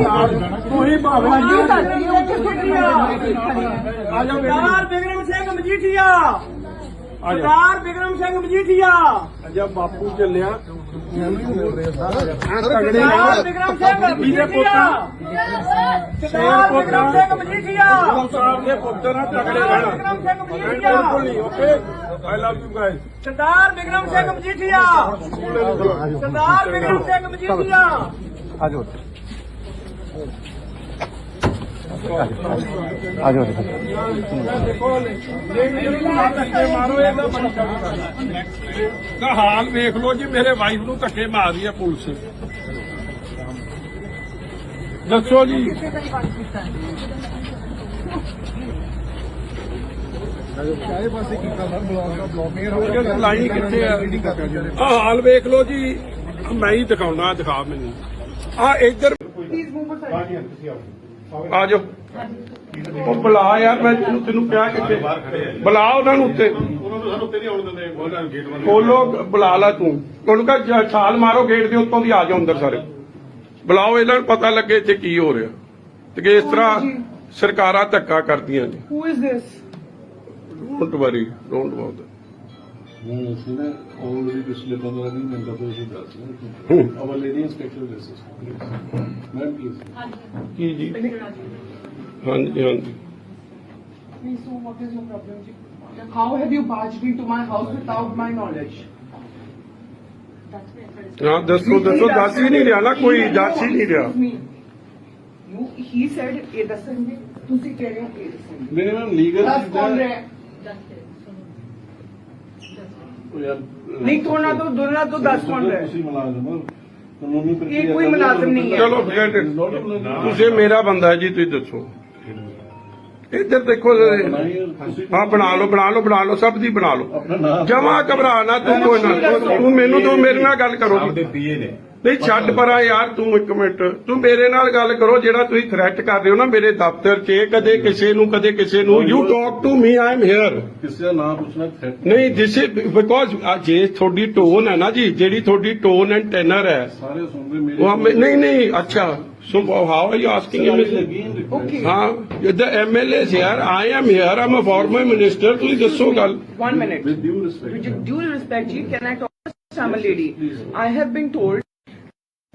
ਤੂੰ ਹੀ ਭਾਵੇਂ ਕੀ ਕਰਦੀ ਹੈ ਉੱਥੇ ਖੜੀ ਆ ਆ ਜਾ ਸਰਦਾਰ ਬਿਕਰਮ ਸਿੰਘ ਮਜੀਠੀਆ ਆ ਜਾ ਸਰਦਾਰ ਬਿਕਰਮ ਸਿੰਘ ਮਜੀਠੀਆ ਅਜਾ ਬਾਪੂ ਚੱਲਿਆ ਤਗੜੇ ਸਰਦਾਰ ਬਿਕਰਮ ਸਿੰਘ ਮਜੀਠੀਆ ਸਰਦਾਰ ਬਿਕਰਮ ਸਿੰਘ ਮਜੀਠੀਆ ਸਾਹਿਬ ਦੇ ਪੁੱਤਰ ਆ ਤਗੜੇ ਸਰਦਾਰ ਰਹਿਣਾ ਬਿਕਰਮ ਸਿੰਘ ਮਜੀਠੀਆ ਬਿਲਕੁਲ ਨਹੀਂ okay I love you guys Sardar Bikram Singh Majithia Sardar Bikram Singh Majithia ਦੇਖੋ ਜੇ ਮੈਨੂੰ ਨਾ ਦਾ ਹਾਲ ਵੇਖ ਲਓ ਜੀ, ਮੇਰੇ ਵਾਈਫ ਨੂੰ ਧੱਕੇ ਮਾਰ ਰਹੀ ਹੈ ਪੁਲਿਸ। ਦੱਸੋ ਜੀ। ਲਾਈਨ ਕਿੱਥੇ ਆ ਹਾਲ ਵੇਖ ਲਓ ਜੀ, ਮੈਂ ਹੀ ਦਿਖਾਉਣਾ, ਦਿਖਾ ਮੈਨੂੰ। ਆ ਇੱਧਰ ਆ ਜਾਓ। ਉਹ ਬੁਲਾ ਯਾਰ ਮੈਂ ਤੈਨੂੰ ਤੈਨੂੰ ਕਿਹਾ ਕਿੱਥੇ ਬੁਲਾ ਉਹਨਾਂ ਨੂੰ ਉੱਤੇ ਉਹਨਾਂ ਨੂੰ ਸਾਨੂੰ ਉੱਤੇ ਨਹੀਂ ਆਉਣ ਦਿੰਦੇ ਉਹਨਾਂ ਗੇਟ ਬੰਦ ਖੋਲੋ ਬੁਲਾ ਲਾ ਤੂੰ। ਉਹਨੂੰ ਕਹ ਛਾਲ ਮਾਰੋ ਗੇਟ ਦੇ ਉੱਤੋਂ ਦੀ ਆ ਜਾਓ ਅੰਦਰ ਸਾਰੇ। ਬੁਲਾਓ ਇਹਨਾਂ ਨੂੰ ਪਤਾ ਲੱਗੇ ਇੱਥੇ ਕੀ ਹੋ ਰਿਹਾ। ਤੇ ਕਿ ਇਸ ਤਰ੍ਹਾਂ ਸਰਕਾਰਾਂ ਧੱਕਾ ਕਰਦੀਆਂ ਨੇ। Who is this? Don't worry don't what ਨਹੀਂ ਅਸੀਂ ਨਾ ਆਲਰੇਡੀ ਪਿਛਲੇ 15 ਦਿਨ ਮੈਂ ਤਾਂ ਤੁਸੀਂ ਦੱਸ ਹੂੰ। ਰਹੇ our lady inspector justice ma'am please ਕੀ ਜੀ ਹਾਂਜੀ ਹਾਂਜੀ Please, so what is your problem? ji? How have you barged into my house without my knowledge? ਹਾਂ ਦੱਸੋ ਦੱਸੋ ਦੱਸ ਹੀ ਨਹੀਂ ਰਿਹਾ ਨਾ ਕੋਈ ਦੱਸ ਹੀ ਨਹੀਂ ਰਿਹਾ Excuse me. You, he said, ਇਹ ਦੱਸਣਗੇ ਤੁਸੀਂ ਕਹਿ ਰਹੇ ਹੋ ਇਹ ਦੱਸਣਗੇ ਨਹੀਂ ਮੈਮ ਲੀਗਲ ਦੱਸ ਕੌਣ ਰਿਹਾ ਹੈ? ਨਹੀਂ ਥੋੜਾ ਤੋਂ ਦੋਨਾਂ ਤੋਂ ਦੱਸ ਕੌਣ ਰਿਹਾ ਹੈ? ਤੁਸੀਂ ਮੁਲਾਜ਼ਮ ਹੋ। ਕਾਨੂੰਨੀ ਪ੍ਰਕਿਰਿਆ ਇਹ ਕੋਈ ਮੁਲਾਜ਼ਮ ਨਹੀਂ ਹੈ। ਚਲੋ forget it. ਤੁਸੀਂ ਮੇਰਾ ਬੰਦਾ ਹੈ ਜੀ ਤੁਸੀਂ ਦੱਸੋ। ਇੱਧਰ ਦੇਖੋ ਹਾਂ ਬਣਾ ਲਓ ਬਣਾ ਲਓ ਬਣਾ ਲਓ ਸਭ ਦੀ ਬਣਾ ਲਓ। ਆਪਣਾ ਨਾਮ ਜਮਾ ਘਬਰਾ ਨਾ ਤੂੰ ਕੋਈ ਨਾ ਤੂੰ ਮੈਨੂੰ ਤੂੰ ਮੇਰੇ ਨਾਲ ਗੱਲ ਕਰੋ। ਪੀਏ ਨੇ। ਨਹੀਂ ਛੱਡ ਪਰਾਂ ਯਾਰ ਤੂੰ ਇੱਕ ਮਿੰਟ। ਤੂੰ ਮੇਰੇ ਨਾਲ ਗੱਲ ਕਰੋ ਜਿਹੜਾ ਤੁਸੀਂ ਥ੍ਰੈਟ ਕਰ ਰਹੇ ਹੋ ਨਾ ਮੇਰੇ ਦਫ਼ਤਰ 'ਚ ਕਦੇ ਕਿਸੇ ਨੂੰ ਕਦੇ ਕਿਸੇ ਨੂੰ। You talk to me I am here ਕਿਸੇ ਦਾ ਨਾਮ ਪੁੱਛਣਾ ਥ੍ਰੈਟ ਨਹੀਂ ਦਿਸ ਇਜ਼ ਬਿਕੋਜ਼ ਜੇ ਤੁਹਾਡੀ ਟੋਨ ਹੈ ਨਾ ਜੀ ਜਿਹੜੀ ਤੁਹਾਡੀ ਟੋਨ ਐਂਡ ਟੈਨਰ ਹੈ। ਸਾਰੇ ਮੇਰੇ ਨਹੀਂ ਨਹੀਂ ਅੱਛਾ। So how are you asking Okay. ਹਾਂ ਦ ਐਮਐਲਏ ਯਾਰ I am here I'm a former minister ਤੁਸੀਂ ਦੱਸੋ ਗੱਲ। One minute. With due respect With due respect, Ji, can I talk? I'm a lady. I have been told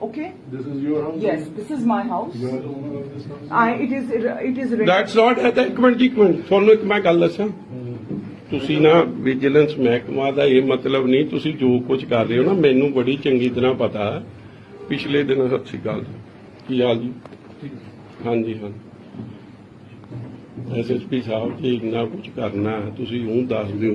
Okay. This is your house Yes, this is my house. You are owner of this house I. It is. It is. That's not at ਇੱਕ minute ਜੀ, ਇੱਕ minute ਤੁਹਾਨੂੰ ਇੱਕ ਮੈਂ ਗੱਲ ਦੱਸਾਂ ਤੁਸੀਂ ਨਾ ਵਿਜੀਲੈਂਸ ਮਹਿਕਮਾ ਦਾ ਇਹ ਮਤਲਬ ਨਹੀਂ ਤੁਸੀਂ ਜੋ ਕੁਝ ਕਰ ਰਹੇ ਹੋ ਨਾ ਮੈਨੂੰ ਬੜੀ ਚੰਗੀ ਤਰ੍ਹਾਂ ਪਤਾ ਹੈ ਪਿਛਲੇ ਦਿਨ ਸਤਿ ਸ਼੍ਰੀ ਅਕਾਲ ਜੀ ਕੀ ਹਾਲ ਜੀ ਹਾਂਜੀ ਹਾਂ ਐਸਐਸਪੀ ਸਾਹਿਬ ਜੀ ਇੰਨਾ ਕੁਝ ਕਰਨਾ ਹੈ, ਤੁਸੀਂ ਉਹ ਦੱਸ ਦਿਓ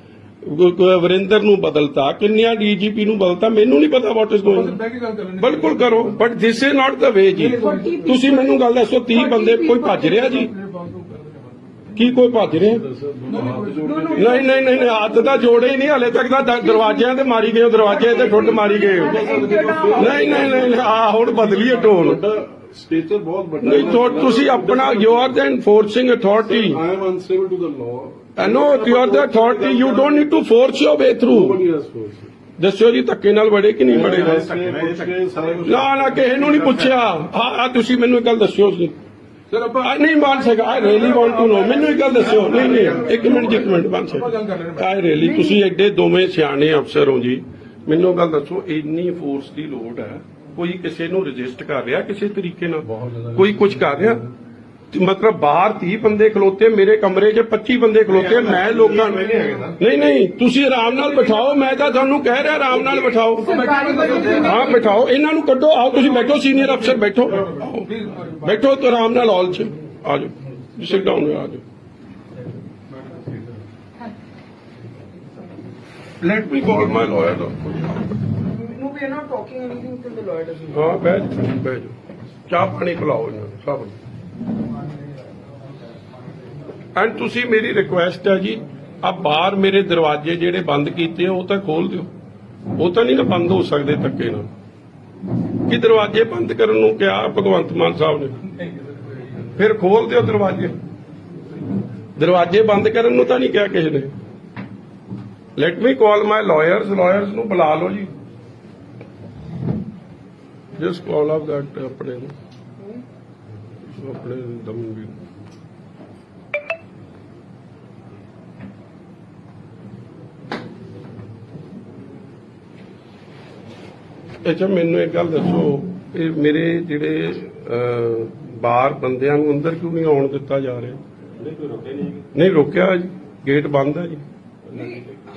ਵਰਿੰਦਰ ਨੂੰ ਬਦਲਤਾ ਕਿੰਨਿਆਂ ਡੀਜੀਪੀ ਨੂੰ ਬਦਲਤਾ ਮੈਨੂੰ ਨਹੀਂ ਪਤਾ ਵਾਟ ਇਜ਼ ਗੋਇੰਗ ਬਿਲਕੁਲ ਕਰੋ but this is not the way ਜੀ ਤੁਸੀਂ ਮੈਨੂੰ ਗੱਲ ਦੱਸੋ 30 ਬੰਦੇ ਕੋਈ ਭੱਜ ਰਿਹਾ ਜੀ ਕੀ ਕੋਈ ਭੱਜ ਰਿਹਾ ਨਹੀਂ ਨਹੀਂ ਨਹੀਂ ਨਹੀਂ, ਹੱਥ ਤਾਂ ਜੋੜੇ ਹੀ ਨਹੀਂ ਹਲੇ ਤੱਕ ਤਾਂ ਦ- ਦਰਵਾਜ਼ਿਆਂ ਤੇ ਮਾਰੀ ਗਏ ਦਰਵਾਜ਼ੇ ਤੇ ਠੁੱਡ ਮਾਰੀ ਗਏ ਨਹੀਂ ਨਹੀਂ ਨਹੀਂ ਆ ਹੁਣ ਬਦਲੀਏ ਟੋਨ ਸਟੇਚਰ ਬਹੁਤ ਵੱਡਾ ਨਹੀਂ ਤੁ- ਤੁਸੀਂ ਆਪਣਾ you are the enforcing authority I am unsable to the law. I know you are the authority you don't need to force your way through Nobody has forced. ਦੱਸੋ ਜੀ ਧੱਕੇ ਨਾਲ ਵੜੇ ਕਿ ਨਹੀਂ ਵੜੇ? ਪੁੱਛ ਸਾਰਾ ਨਾ ਨਾ ਕਿਸੇ ਨੂੰ ਨਹੀਂ ਪੁੱਛਿਆ। ਆ ਤੁਸੀਂ ਮੈਨੂੰ ਇੱਕ ਗੱਲ ਦੱਸਿਓ ਸਰ ਆਪਾਂ ਨਹੀਂ ਮੰਨ ਸਕਾ I really want to know ਮੈਨੂੰ ਇੱਕ ਗੱਲ ਦੱਸਿਓ। ਨਹੀਂ ਨਹੀਂ ਇੱਕ ਮਿੰਟ ਜੀ, ਇੱਕ ਮਿੰਟ ਮੰਨ ਸਕਾ ਆਈ ਰੀਲੀ ਤੁਸੀਂ ਐਡੇ ਦੋਵੇਂ ਸਿਆਣੇ ਅਫਸਰ ਹੋ ਜੀ। ਮੈਨੂੰ ਗੱਲ ਦੱਸੋ ਇੰਨੀ ਫੋਰਸ ਦੀ ਲੋੜ ਹੈ ਕੋਈ ਕਿਸੇ ਨੂੰ ਰਜਿਸਟ ਕਰ ਰਿਹਾ ਕਿਸੇ ਤਰੀਕੇ ਨਾਲ? ਕੋਈ ਕੁਝ ਕਰ ਰਿਹਾ? ਮਤਲਬ ਬਾਹਰ 30 ਬੰਦੇ ਖਲੋਤੇ ਮੇਰੇ ਕਮਰੇ 'ਚ 25 ਬੰਦੇ ਖਲੋਤੇ ਮੈਂ ਲੋਕਾਂ ਨੂੰ। ਨਹੀਂ ਨਹੀਂ ਤੁਸੀਂ ਆਰਾਮ ਨਾਲ ਬਿਠਾਓ ਮੈਂ ਤਾਂ ਤੁਹਾਨੂੰ ਕਹਿ ਰਿਹਾ ਆਰਾਮ ਨਾਲ ਬਿਠਾਓ। ਹਾਂ ਬਿਠਾਓ ਇਹਨਾਂ ਨੂੰ ਕੱਢੋ ਆਓ ਤੁਸੀਂ ਬੈਠੋ ਸੀਨੀਅਰ ਅਫਸਰ ਬੈਠੋ। ਬੈਠੋ ਤੇ ਆਰਾਮ ਨਾਲ ਹਾਲ 'ਚ ਆ ਜਾਓ ਸਿਟ ਡਾਊਨ ਆ ਜਾਓ। Let me call my lawyer we are not talking anything till the lawyer doesn't. ਹਾਂ, ਬਹਿ ਜਾਓ ਬਹਿ ਜਾਓ। ਚਾਹ ਪਾਣੀ ਪਿਲਾਓ ਇਹਨਾਂ ਨੂੰ, ਸਭ ਨੂੰ। ਐਂਡ ਤੁਸੀਂ ਮੇਰੀ ਰਿਕੁਐਸਟ ਹੈ ਜੀ, ਆ ਬਾਹਰ ਮੇਰੇ ਦਰਵਾਜ਼ੇ ਜਿਹੜੇ ਬੰਦ ਕੀਤੇ ਆ, ਉਹ ਤਾਂ ਖੋਲ ਦਿਓ। ਉਹ ਤਾਂ ਨਹੀਂ ਨਾ ਬੰਦ ਹੋ ਸਕਦੇ ਧੱਕੇ ਨਾਲ। ਕਿ ਦਰਵਾਜ਼ੇ ਬੰਦ ਕਰਨ ਨੂੰ ਕਿਹਾ ਭਗਵੰਤ ਮਾਨ ਸਾਹਿਬ ਨੇ। ਫਿਰ ਖੋਲ ਦਿਓ ਦਰਵਾਜ਼ੇ। ਦਰਵਾਜ਼ੇ ਬੰਦ ਕਰਨ ਨੂੰ ਤਾਂ ਨਹੀਂ ਕਿਹਾ ਕਿਸੇ ਨੇ। Let me call my lawyers lawyers ਨੂੰ ਬੁਲਾ ਲਓ ਜੀ। ਜਸਟ ਕਾਲ ਆਫ ਦੈਟ ਆਪਣੇ ਨੂੰ। ਆਪਣੇ ਦਮਨਵੀਰ ਨੂੰ ਅੱਛਾ ਮੈਨੂੰ ਇੱਕ ਗੱਲ ਦੱਸੋ ਇਹ ਮੇਰੇ ਜਿਹੜੇ ਬਾਹਰ ਬੰਦਿਆਂ ਨੂੰ ਅੰਦਰ ਕਿਉਂ ਨਹੀਂ ਆਉਣ ਦਿੱਤਾ ਜਾ ਰਿਹਾ? ਨਹੀਂ ਰੋਕਿਆ ਜੀ। ਗੇਟ ਬੰਦ ਹੈ ਜੀ?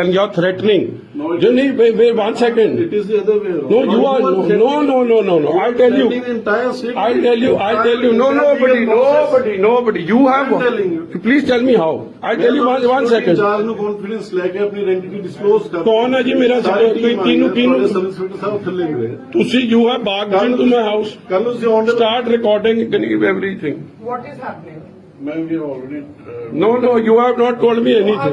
and you are threatening you need wait, wait one second It is the other way around. no you are no no no no no i tell you Threatening the entire city. i tell you i tell you no That nobody legal process. nobody nobody you have I'm telling you. please tell me how i tell you one, one second ਚਾਰ ਨੂੰ confidence ਲੈ ਕੇ ਆਪਣੀ ਆਇਡੈਂਟੀ disclose ਕਰ ਕੌਣ ਹੈ ਜੀ ਮੇਰਾ ਸਾਰੀ secretary? team ਆ ਕਿਹਨੂੰ- ਗਈ, ਕਿਹਨੂੰ- ਤੁਹਾਡੇ ਸਬ ਇੰਸਪੈਕਟਰ ਸਾਹਿਬ ਥੱਲੇ ਮਿਲੇ ਤੁਸੀਂ you have barged into my house ਕੱਲ ਨੂੰ ਸੀ ਆਨ start recording everything What is happening? ਮੈਂ ਵੀ already No, no, you have not told me I anything.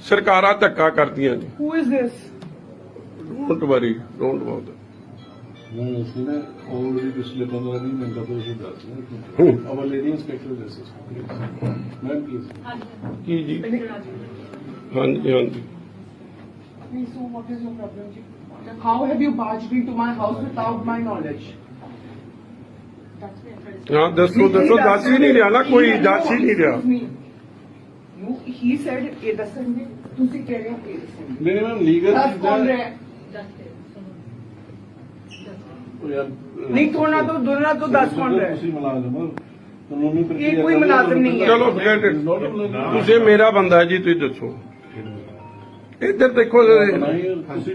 ਸਰਕਾਰਾਂ ਧੱਕਾ ਕਰਦੀਆਂ ਨੇ Who is this? Don't worry don't about ਨਹੀਂ ਅਸੀਂ ਨਾ ਆਲਰੇਡੀ ਪਿਛਲੇ 15 ਦਿਨ ਮਿੰਟਾਂ ਤੋਂ ਇਹ ਦੱਸ ਹੂੰ। ਰਹੇ ਆਵਰ ਲੇਡੀ ਇੰਸਪੈਕਟਰ ਜੈਸੇ ਮੈਮ ਪਲੀਜ਼ ਕੀ ਜੀ ਹਾਂਜੀ ਹਾਂਜੀ Please, so what is your problem? ji? How have you barged into my house without my knowledge? ਹਾਂ ਦੱਸੋ ਦੱਸੋ ਦੱਸ ਹੀ ਨਹੀਂ ਰਿਹਾ ਨਾ ਕੋਈ ਦੱਸ ਹੀ ਨਹੀਂ ਰਿਹਾ Excuse me. You, he said, ਇਹ ਦੱਸਣਗੇ। ਤੁਸੀਂ ਕਹਿ ਰਹੇ ਹੋ ਇਹ ਦੱਸਣਗੇ। ਨਹੀਂ ਮੈਮ ਲੀਗਲ ਦੱਸ ਕੌਣ ਰਿਹਾ ਹੈ? ਨਹੀਂ ਥੋੜਾ ਤੋਂ ਦੋਨਾਂ ਤੋਂ ਦੱਸ ਕੌਣ ਰਿਹਾ ਹੈ? ਤੁਸੀਂ ਮੁਲਾਜ਼ਮ ਹੋ। ਕਾਨੂੰਨੀ ਪ੍ਰਕਿਰਿਆ ਇਹ ਕੋਈ ਮੁਲਾਜ਼ਮ ਨਹੀਂ ਹੈ। ਚਲੋ forget it. ਤੁਸੀਂ ਮੇਰਾ ਬੰਦਾ ਹੈ ਜੀ ਤੁਸੀਂ ਦੱਸੋ। ਇੱਧਰ ਦੇਖੋ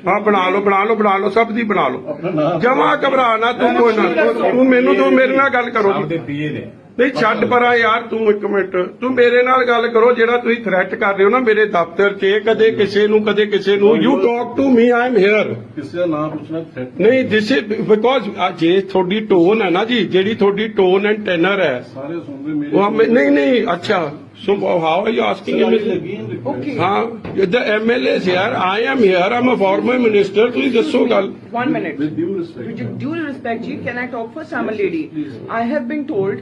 ਹਾਂ ਬਣਾ ਲਓ ਬਣਾ ਲਓ ਬਣਾ ਲਓ ਸਭ ਦੀ ਬਣਾ ਲਓ। ਜਮਾ ਘਬਰਾ ਨਾ ਤੂੰ ਕੋਈ ਨਾ। ਤੂੰ ਮੈਨੂੰ ਤੂੰ ਮੇਰੇ ਨਾਲ ਗੱਲ ਕਰੋ। ਜੀ ਨਹੀਂ ਛੱਡ ਪਰਾਂ ਯਾਰ ਤੂੰ ਇੱਕ ਮਿੰਟ ਤੂੰ ਮੇਰੇ ਨਾਲ ਗੱਲ ਕਰੋ ਜਿਹੜਾ ਤੁਸੀਂ ਥ੍ਰੈਟ ਕਰ ਰਹੇ ਹੋ ਨਾ ਮੇਰੇ ਦਫ਼ਤਰ 'ਚ ਕਦੇ ਕਿਸੇ ਨੂੰ ਕਦੇ ਕਿਸੇ ਨੂੰ you talk to me I am here ਕਿਸੇ ਦਾ ਨਾਮ ਪੁੱਛਣਾ ਥ੍ਰੈਟ ਨਹੀਂ ਦਿਸ ਇਜ਼ ਬਿਕੋਜ਼ ਜੇ ਤੁਹਾਡੀ ਟੋਨ ਹੈ ਨਾ ਜੀ ਜਿਹੜੀ ਤੁਹਾਡੀ ਟੋਨ ਐਂਡ ਟੈਨਰ ਹੈ ਸਾਰੇ ਸੁਣਦੇ ਮੇਰੇ ਉਹ ਹਮੇ- ਨਹੀਂ ਨਹੀਂ ਅੱਛਾ so how are you asking me ਹੈ ਦੇਖੋ। Okay. ਹਾਂ ਦ ਐਮਐਲਏ ਯਾਰ I am here I'm a former minister ਤੁਸੀਂ ਦੱਸੋ ਗੱਲ One minute. With due respect. With due respect, Ji, can I talk first? I'm a lady. Please. I have been told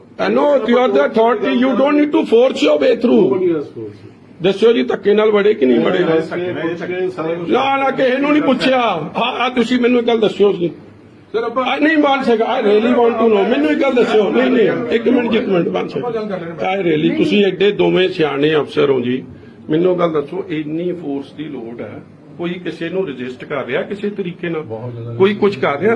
know you are the authority you don't need to force your way through nobody has force ਦੱਸੋ ਜੀ ਧੱਕੇ ਨਾਲ ਵੜੇ ਕਿ ਨਹੀਂ ਵੜੇ? ਨਾ ਨਾ ਕਿਸੇ ਨੂੰ ਨਹੀਂ ਪੁੱਛਿਆ। ਆ ਤੁਸੀਂ ਮੈਨੂੰ ਇੱਕ ਗੱਲ ਦੱਸਿਓ ਜੀ। ਸਰ ਆਪਾਂ ਨਹੀਂ ਮੰਨ ਸਕਾ I really want to know ਮੈਨੂੰ ਇੱਕ ਗੱਲ ਦੱਸਿਓ। ਨਹੀਂ ਨਹੀਂ ਇੱਕ ਮਿੰਟ ਇੱਕ ਮਿੰਟ ਬਣ ਸਕਦਾ ਆਈ ਰੀਲੀ ਤੁਸੀਂ ਐਡੇ ਦੋਵੇਂ ਸਿਆਣੇ ਅਫਸਰ ਹੋ ਜੀ। ਮੈਨੂੰ ਗੱਲ ਦੱਸੋ ਇੰਨੀ ਫੋਰਸ ਦੀ ਲੋੜ ਹੈ। ਕੋਈ ਕਿਸੇ ਨੂੰ ਰਜਿਸਟ ਕਰ ਰਿਹਾ ਕਿਸੇ ਤਰੀਕੇ ਨਾਲ? ਕੋਈ ਕੁਝ ਕਰ ਰਿਹਾ?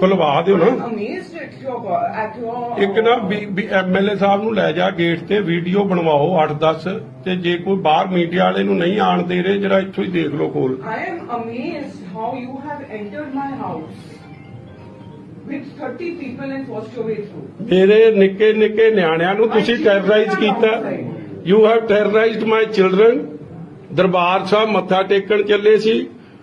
ਖੁਲਵਾ ਦਿਓ ਨਾ। ਇੱਕ ਨਾ ਐਮਐਲਏ ਸਾਹਿਬ ਨੂੰ ਲੈ ਜਾ ਗੇਟ ਤੇ ਵੀਡੀਓ ਬਣਵਾਓ 8-10 ਤੇ ਜੇ ਕੋਈ ਬਾਹਰ ਮੀਡੀਆ ਵਾਲੇ ਨੂੰ ਨਹੀਂ ਆਣ ਦੇ ਰਹੇ ਜਿਹੜਾ ਇੱਥੋਂ ਹੀ ਦੇਖ ਲਓ ਕੋਲ ਮੇਰੇ ਨਿੱਕੇ ਨਿੱਕੇ ਨਿਆਣਿਆਂ ਨੂੰ ਤੁਸੀਂ ਟੈਰਰਾਈਜ਼ ਕੀਤਾ। You have terrorised my children Darbar Sahib ਮੱਥਾ ਟੇਕਣ ਚੱਲੇ ਸੀ।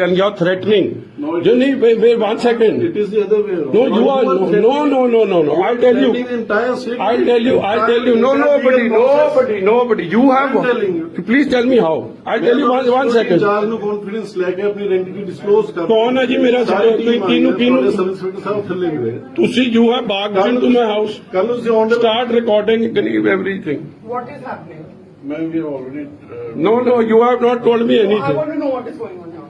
and you are threatening No, it- you need wait, wait one second It is the other way around. no you are no no no no no no I'll tell you Threatening the entire city. I'll tell you I'll tell you no nobody nobody nobody you have I'm telling you. please tell me how I'll tell you one one second ਚਾਰ ਨੂੰ confidence ਲੈ ਕੇ ਆਪਣੀ ਆਇਡੈਂਟੀ disclose ਕਰ ਕੌਣ ਹੈ ਜੀ ਮੇਰਾ ਸਾਰੀ sir? team ਕਿਹਨੂੰ- ਆਈ ਹੈ, ਕਿਹਨੂੰ- ਤੁਹਾਡੇ ਸਬ ਇੰਸਪੈਕਟਰ ਸਾਹਿਬ ਥੱਲੇ ਗਏ ਤੁਸੀਂ you have barged into my house ਕੱਲ ਨੂੰ ਤੁਸੀਂ ਆਨ start recording everything What is happening? ਮੈਂ ਵੀ already No, no, you have not told me I anything. want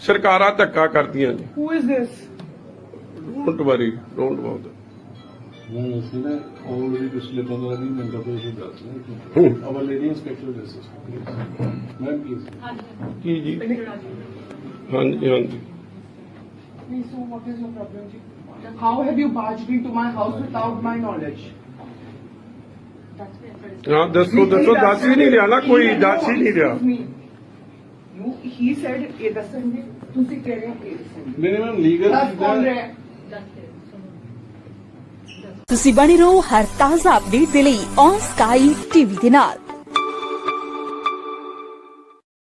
ਸਰਕਾਰਾਂ ਧੱਕਾ ਕਰਦੀਆਂ ਨੇ Who is this? Don't worry don't about ਨਹੀਂ ਅਸੀਂ ਨਾ ਆਲਰੇਡੀ ਪਿਛਲੇ 15 ਦਿਨ ਮਿੰਟਾਂ ਤੋਂ ਇਹ ਦੱਸ ਹੂੰ। ਰਹੇ our lady inspector justice ma'am please ਕੀ ਜੀ ਹਾਂਜੀ ਹਾਂਜੀ Please, so what is your problem, ji? How have you barged into my house without my knowledge? ਹਾਂ ਦੱਸੋ ਦੱਸੋ ਦੱਸ ਹੀ ਨਹੀਂ ਰਿਹਾ ਨਾ ਕੋਈ ਦੱਸ ਹੀ ਨਹੀਂ ਰਿਹਾ Excuse me. ਇਹ ਦੱਸਣਗੇ। ਤੁਸੀਂ ਕਹਿ ਰਹੇ ਹੋ ਇਹ ਦੱਸਣਗੇ। ਮੇਰੇ ਮੈਮ ਲੀਗਲ ਦੱਸ ਕੌਣ ਰਿਹਾ? ਹੈ? ਤੁਸੀਂ ਬਣੇ ਰਹੋ ਹਰ ਤਾਜ਼ਾ ਅਪਡੇਟ ਦੇ ਲਈ ਔਨ ਸਕਾਈ ਟੀਵੀ ਦੇ ਨਾਲ।